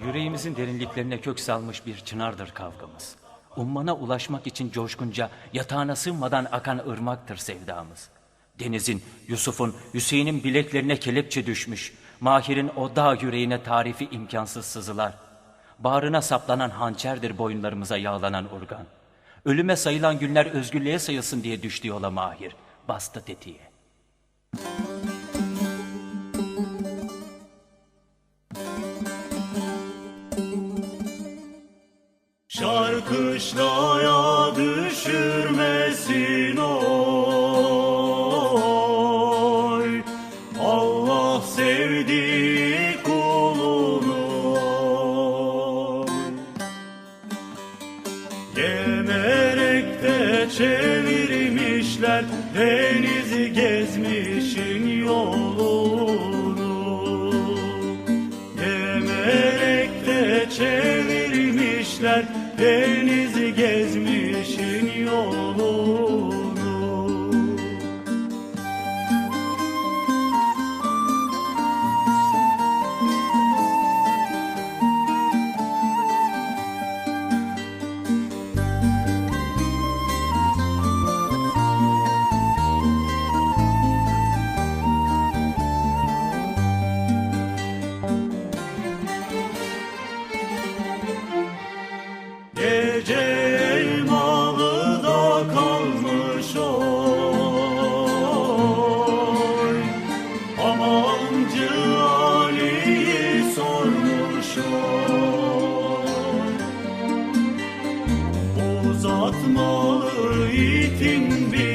Yüreğimizin derinliklerine kök salmış bir çınardır kavgamız. Ummana ulaşmak için coşkunca yatağına sığmadan akan ırmaktır sevdamız. Deniz'in, Yusuf'un, Hüseyin'in bileklerine kelepçe düşmüş. Mahir'in o dağ yüreğine tarifi imkansız sızılar. Bağrına saplanan hançerdir boyunlarımıza yağlanan urgan. Ölüme sayılan günler özgürlüğe sayılsın diye düştü yola Mahir. Bastı tetiğe. Şarkışlaya düşürmesin oy. Allah sevdiği kulunu Gemerekte çevirmişler Denizi gezmişin yolunu Denizi gezmişin yolunu Uzatmalı itin biri